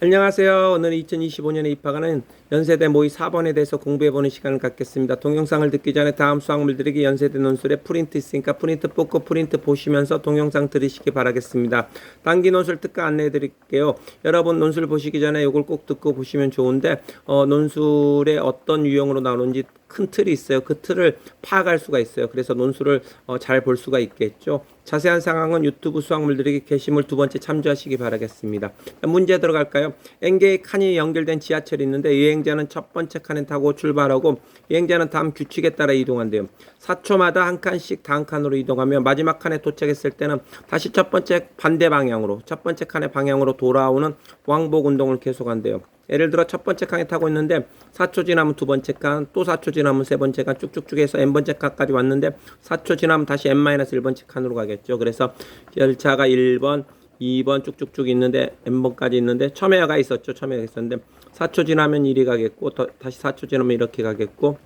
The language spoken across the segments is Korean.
안녕하세요. 오늘 2025년에 입학하는 연세대 모의 4번에 대해서 공부해보는 시간을 갖겠습니다. 동영상을 듣기 전에 다음 수학물들에게 연세대 논술에 프린트 있으니까 프린트 뽑고 프린트 보시면서 동영상 들으시기 바라겠습니다. 단기 논술 특가 안내해 드릴게요. 여러분 논술 보시기 전에 이걸 꼭 듣고 보시면 좋은데 어, 논술에 어떤 유형으로 나오는지 큰 틀이 있어요. 그 틀을 파악할 수가 있어요. 그래서 논술을 어, 잘볼 수가 있겠죠. 자세한 상황은 유튜브 수학물들에게 게시물 두 번째 참조하시기 바라겠습니다. 문제 들어갈까요? N개의 칸이 연결된 지하철이 있는데 여행자는 첫 번째 칸에 타고 출발하고 여행자는 다음 규칙에 따라 이동한대요. 4초마다 한 칸씩 다음 칸으로 이동하며 마지막 칸에 도착했을 때는 다시 첫 번째 반대 방향으로 첫 번째 칸의 방향으로 돌아오는 왕복 운동을 계속한대요. 예를 들어 첫 번째 칸에 타고 있는데 4초 지나면 두 번째 칸, 또 4초 지나면 세 번째 칸 쭉쭉쭉 해서 n번째 칸까지 왔는데 4초 지나면 다시 n-1번째 칸으로 가겠죠. 그래서 열차가 1번, 2번 쭉쭉쭉 있는데 n번까지 있는데 처음에 가 있었죠. 처음에가 있었는데 4초 지나면 1이 가겠고 더, 다시 4초 지나면 이렇게 가겠고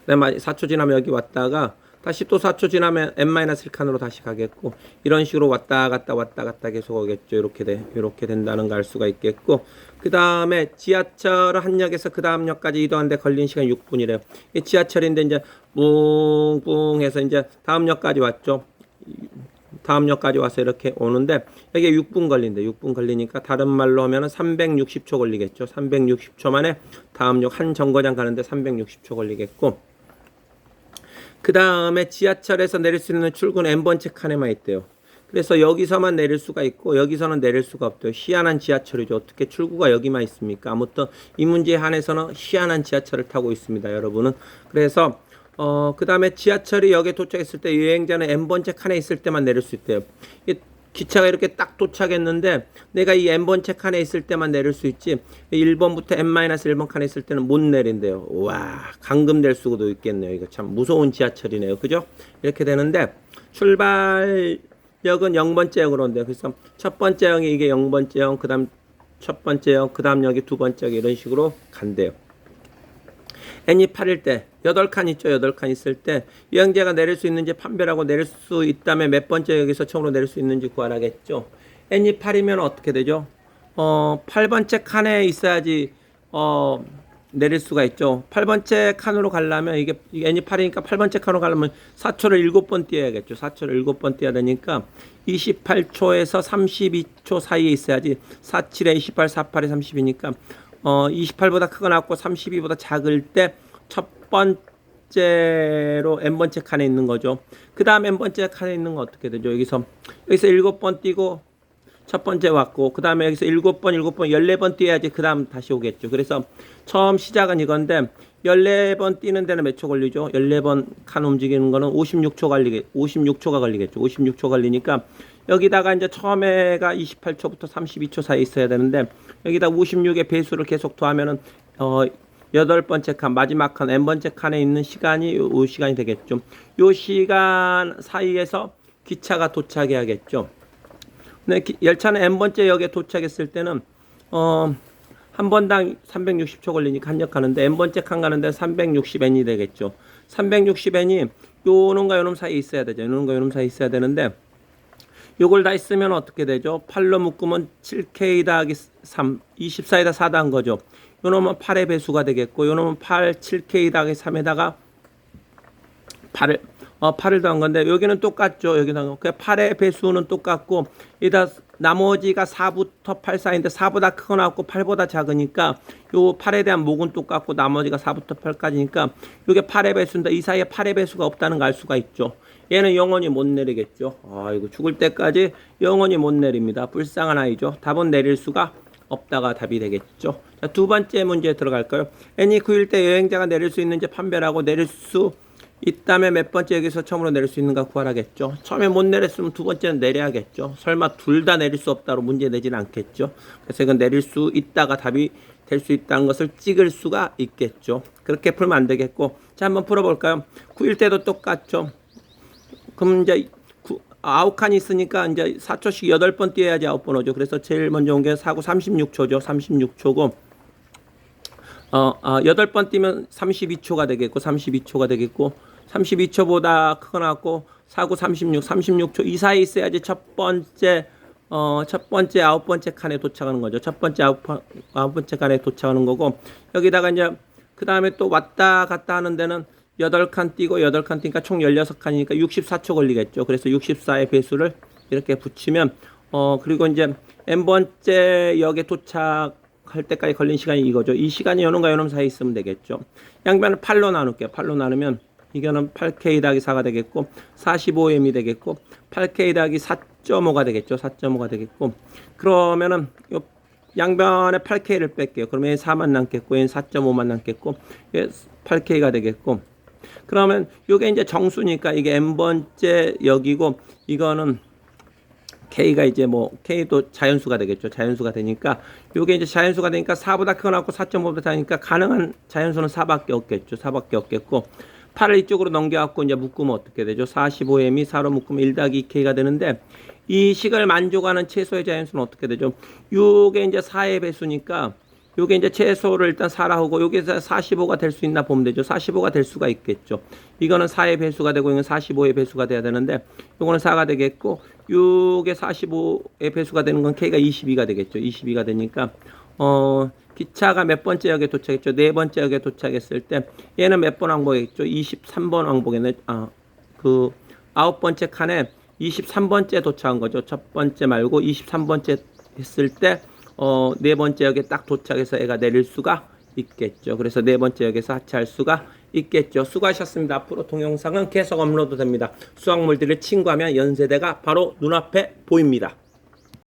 그다음에 4초 지나면 여기 왔다가 다시 또 4초 지나면 n-1칸으로 다시 가겠고 이런 식으로 왔다 갔다 왔다 갔다 계속 오겠죠. 이렇게 돼. 이렇게 된다는 걸 알 수가 있겠고 그다음에 지하철 한 역에서 그 다음 역까지 이동하는데 걸린 시간 6분이래요. 이 지하철인데 이제 뿡뿡 해서 이제 다음 역까지 왔죠. 다음 역까지 와서 이렇게 오는데 여기에 6분 걸린대. 6분 걸리니까 다른 말로 하면은 360초 걸리겠죠. 360초 만에 다음 역 한 정거장 가는데 360초 걸리겠고 그 다음에 지하철에서 내릴 수 있는 출근 n번째 칸에만 있대요. 그래서 여기서만 내릴 수가 있고 여기서는 내릴 수가 없대요. 희한한 지하철이죠. 어떻게 출구가 여기만 있습니까? 아무튼 이 문제에 한해서는 희한한 지하철을 타고 있습니다. 여러분은. 그래서 어, 그 다음에 지하철이 여기에 도착했을 때 여행자는 n번째 칸에 있을 때만 내릴 수 있대요. 이 기차가 이렇게 딱 도착했는데 내가 이 n번째 칸에 있을 때만 내릴 수 있지 1번부터 n-1번 칸에 있을 때는 못 내린대요. 와 감금될 수도 있겠네요. 이거 참 무서운 지하철이네요. 그죠? 이렇게 되는데 출발역은 0번째 역으로 온대요. 그래서 첫 번째 역이 이게 0번째 역, 그 다음 첫 번째 역, 그 다음 역이 두 번째 역 이런 식으로 간대요. N이 8일 때 8칸 있죠. 8칸 있을 때 유형제가 내릴 수 있는지 판별하고 내릴 수 있다면 몇 번째 역에서 처음으로 내릴 수 있는지 구하라겠죠. n이 8이면 어떻게 되죠? 어, 8번째 칸에 있어야지 어, 내릴 수가 있죠. 8번째 칸으로 가려면 이게 n이 8이니까 8번째 칸으로 가려면 4초를 7번 뛰어야겠죠. 4초를 7번 뛰어야 되니까 28초에서 32초 사이에 있어야지 47에 28, 48에 30이니까 어 28보다 크거나 같고 32보다 작을 때 첫 번째로 n번째 칸에 있는 거죠. 그 다음 n번째 칸에 있는 건 어떻게 되죠? 여기서 여기서 7번 뛰고 첫 번째 왔고 그 다음에 여기서 일곱 번 일곱 번 열네 번 뛰어야지 그 다음 다시 오겠죠. 그래서 처음 시작은 이건데 열네 번 뛰는 데는 몇 초 걸리죠? 열네 번 칸 움직이는 거는 56초 걸리게 56초가 걸리겠죠. 56초 걸리니까 여기다가 이제 처음에가 28초부터 32초 사이 있어야 되는데 여기다 56의 배수를 계속 더하면은 어 여덟 번째 칸 마지막 칸 n 번째 칸에 있는 시간이 요, 요 시간이 되겠죠. 요 시간 사이에서 기차가 도착해야겠죠. 네, 기- 열차는 n번째 역에 도착했을 때는 어, 한 번당 360초 걸리니까 한역 가는데 n번째 칸 가는데 360n이 되겠죠. 360n이 요놈과 요놈 사이에 있어야 되죠. 요놈과 요놈 사이에 있어야 되는데 요걸 다 있으면 어떻게 되죠? 8로 묶으면 7k 더하기 3, 24에다 4 더한 거죠. 요놈은 8의 배수가 되겠고 요놈은 8, 7k 더하기 3에다가 8을 어 8을 더한 건데 여기는 똑같죠. 여기는 그 8의 배수는 똑같고 이다 나머지가 4부터 8 사이인데 4보다 크거나 같고 8보다 작으니까 요 8에 대한 목은 똑같고 나머지가 4부터 8까지니까 요게 8의 배수인데 이 사이에 8의 배수가 없다는 걸 알 수가 있죠. 얘는 영원히 못 내리겠죠. 아, 이거 죽을 때까지 영원히 못 내립니다. 불쌍한 아이죠. 답은 내릴 수가 없다가 답이 되겠죠. 자, 두 번째 문제 들어갈까요? n이 9일 때 여행자가 내릴 수 있는지 판별하고 내릴 수 있다면 몇 번째 여기서 처음으로 내릴 수 있는가 구하라겠죠. 처음에 못 내렸으면 두 번째는 내려야겠죠. 설마 둘 다 내릴 수 없다로 문제 내지는 않겠죠. 그래서 이건 내릴 수 있다가 답이 될 수 있다는 것을 찍을 수가 있겠죠. 그렇게 풀면 안 되겠고. 자, 한번 풀어볼까요? 9일 때도 똑같죠. 그럼 이제 구, 아홉 칸이 있으니까 이제 4초씩 8번 뛰어야지 아홉 번 오죠. 그래서 제일 먼저 온게 사고 36초죠. 36초고. 어, 어, 8번 뛰면 32초가 되겠고 32초가 되겠고 32초보다 크거나 같고 사고 36, 36초 이 사이에 있어야지 첫 번째 어, 첫 번째, 아홉 번째 칸에 도착하는 거죠. 첫 번째, 아홉, 번- 아홉 번째 칸에 도착하는 거고, 여기다가 이제, 그 다음에 또 왔다 갔다 하는 데는 여덟 칸 뛰고, 여덟 칸 뛰니까 총 16칸이니까 64초 걸리겠죠. 그래서 64의 배수를 이렇게 붙이면, 어, 그리고 이제, n번째 역에 도착할 때까지 걸린 시간이 이거죠. 이 시간이 요놈과 요놈 사이에 있으면 되겠죠. 양변을 8로 나눌게요. 8로 나누면, 이거는 8K 더하기 4가 되겠고 45M이 되겠고 8K 더하기 4.5가 되겠죠. 4.5가 되겠고 그러면은 요 양변에 8K를 뺄게요. 그러면 얘 4만 남겠고 얘는 4.5만 남겠고 얘 8K가 되겠고 그러면 요게 이제 정수니까 이게 n번째 여기고 이거는 K가 이제 뭐 K도 자연수가 되겠죠. 자연수가 되니까 요게 이제 자연수가 되니까 4보다 크거 나고 4.5보다 작으니까 가능한 자연수는 4밖에 없겠죠. 4밖에 없겠고 8을 이쪽으로 넘겨갖고 이제 묶으면 어떻게 되죠? 45m이 4로 묶으면 1 더하기 2K가 되는데 이 식을 만족하는 최소의 자연수는 어떻게 되죠? 요게 이제 4의 배수니까 요게 이제 최소를 일단 4라 하고 요게 45가 될 수 있나 보면 되죠. 45가 될 수가 있겠죠. 이거는 4의 배수가 되고 이건 45의 배수가 돼야 되는데 요거는 4가 되겠고 요게 45의 배수가 되는 건 K가 22가 되겠죠. 22가 되니까 어 기차가 몇 번째 역에 도착했죠? 네 번째 역에 도착했을 때 얘는 몇 번 왕복했죠? 23번 왕복했네. 아, 그 아홉 번째 칸에 23번째 도착한 거죠. 첫 번째 말고 23번째 했을 때 어, 네 번째 역에 딱 도착해서 애가 내릴 수가 있겠죠. 그래서 네 번째 역에서 하차할 수가 있겠죠. 수고하셨습니다. 앞으로 동영상은 계속 업로드 됩니다. 수학물들을 친구하면 연세대가 바로 눈앞에 보입니다.